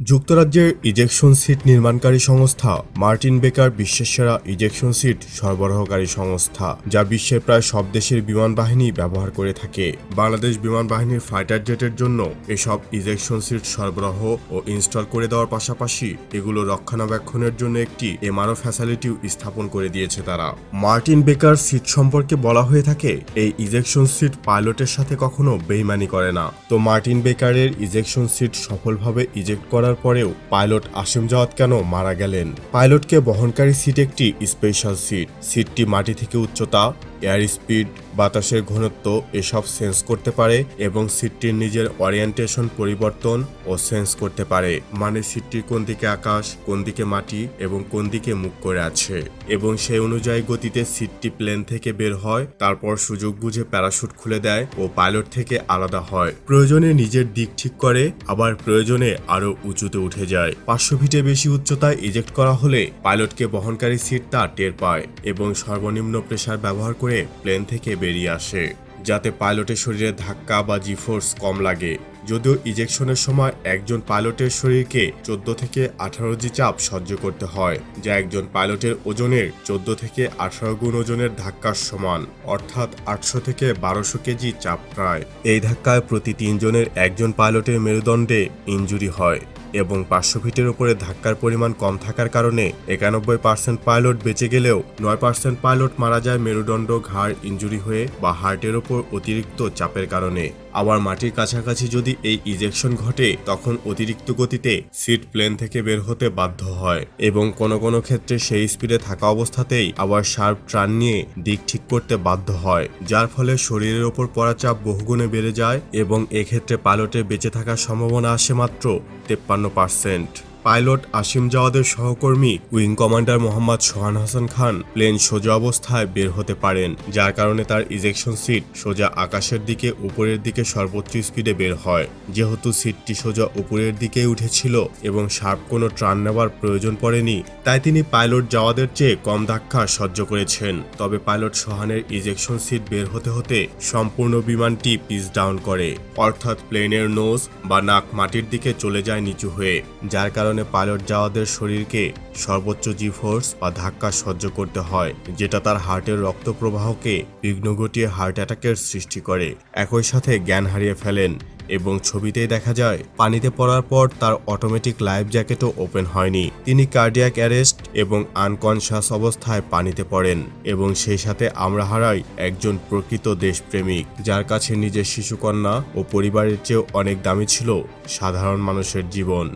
যুক্তরাজ্যের ejection seat নির্মাণকারী সংস্থা Martin বেকার বিশ্বের সেরা ইজেকশন সিট সরবরাহকারী সংস্থা, যা বিশ্বের প্রায় সব দেশের বিমান বাহিনী ব্যবহার করে থাকে। বাংলাদেশ বিমান বাহিনীর ফাইটার জেটের জন্য এসব ইজেকশন সিট সরবরাহ ও ইনস্টল করে দেওয়ার পাশাপাশি এগুলো রক্ষণাবেক্ষণের জন্য একটি এমআরও ফ্যাসিলিটিও স্থাপন করে দিয়েছে তারা। মার্টিন বেকার সিট সম্পর্কে বলা হয়ে থাকে, এই ইজেকশন সিট পাইলটের সাথে কখনো বেইমানি করে না। তো মার্টিন বেকারের ইজেকশন সিট সফলভাবে ইজেক্ট করার পরেও পাইলট আসিম জাওয়াত কেন মারা গেলেন? পাইলটকে বহনকারী সিট একটি স্পেশাল সিট সিটটি মাটি থেকে উচ্চতা এয়ার স্পিড, বাতাসের ঘনত্ব এসব সেন্স করতে পারে এবং সিটটির নিজের ওরিয়েন্টেশন পরিবর্তন ও সেন্স করতে পারে। মানে সিটটি কোন দিকে আকাশ, কোন দিকে মাটি এবং কোন দিকে মুখ করে আছে। এবং সেই অনুযায়ী গতিতে সিটটি প্লেন থেকে বের হয়, তারপর সুযোগ বুঝে প্যারাশুট খুলে দেয় ও পাইলট থেকে আলাদা হয়। প্রয়োজনে নিজের দিক ঠিক করে, আবার প্রয়োজনে আরও উঁচুতে উঠে যায়। পাঁচশো ফিটে বেশি উচ্চতায় ইজেক্ট করা হলে পাইলটকে বহনকারী সিট তা টের পায় এবং সর্বনিম্ন প্রেসার ব্যবহার করে প্লেন থেকে বেরিয়ে আসে, যাতে পাইলটের শরীরে ধাক্কা বা জিফোর্স কম লাগে। যদিও ইজেকশনের সময় একজন পাইলটের শরীরকে চোদ্দ থেকে আঠারো জি চাপ সহ্য করতে হয়, যা একজন পাইলটের ওজনের চোদ্দ থেকে আঠারো গুণ ওজনের ধাক্কার সমান, অর্থাৎ আটশো থেকে বারোশো কেজি চাপ প্রায়। এই ধাক্কায় প্রতি তিনজনের একজন পাইলটের মেরুদণ্ডে ইনজুরি হয়। এবং পাঁচশো ফিটের উপরে ধাক্কার পরিমাণ কম থাকার কারণে একানব্বই পার্সেন্ট পাইলট বেঁচে গেলেও নয় পার্সেন্ট পাইলট মারা যায় মেরুদণ্ড, ঘাড় ইঞ্জুরি হয়ে বা হার্টের ওপর অতিরিক্ত চাপের কারণে। আবার মাটির কাছাকাছি যদি এই ইজেকশন ঘটে, তখন অতিরিক্ত গতিতে সিট প্লেন থেকে বের হতে বাধ্য হয় এবং কোনো কোনো ক্ষেত্রে সেই স্পিডে থাকা অবস্থাতেই আবার শার্প ট্রান নিয়ে দিক ঠিক করতে বাধ্য হয়, যার ফলে শরীরের ওপর পড়া চাপ বহুগুণে বেড়ে যায় এবং এক্ষেত্রে পাইলটের বেঁচে থাকার সম্ভাবনা আসে মাত্র তেপ্পান্ন পার্সেন্ট পাইলট আসিম জাওয়াদের সহকর্মী wing commander Mohammad Sohan Hasan Khan plane সোজা অবস্থায় বের হতে পারেন, যার কারণে তার ইজেকশন সিট সোজা আকাশের দিকে উপরের দিকে সর্বোচ্চ স্পিডে বের হয়। যেহেতু সিটটি সোজা উপরের দিকে উঠেছিল এবং শার্প কোনো ট্রান নেওয়ার প্রয়োজন পড়েনি, তাই তিনি পাইলট জাওয়াদের চেয়ে কম ধাক্কা সহ্য করেছেন। তবে পাইলট সোহানের ইজেকশন সিট বের হতে হতে সম্পূর্ণ বিমানটি পিচ ডাউন করে, অর্থাৎ প্লেনের নোজ বা নাক মাটির দিকে চলে যায় নিচু হয়ে, যার কারণে পাইলট যাওয়াদের শরীরকে সর্বোচ্চ জি ফোর্স বা ধাক্কা সহ্য করতে হয়, যেটা তার হার্টের রক্ত প্রবাহকে বিঘ্ন ঘটিয়ে হার্ট অ্যাটাকের সৃষ্টি করে। একই সাথে জ্ঞান হারিয়ে ফেলেন এবং ছবিতেই দেখা যায়, পানিতে পড়ার পর তার অটোমেটিক লাইফ জ্যাকেটও ওপেন হয়নি। তিনি কার্ডিয়াক অ্যারেস্ট এবং আনকনশাস অবস্থায় পানিতে পড়েন এবং সেই সাথে আমরা হারাই একজন প্রকৃত দেশপ্রেমিক, যার কাছে নিজের শিশুকন্যা ও পরিবারের চেয়েও অনেক দামি ছিল সাধারণ মানুষের জীবন।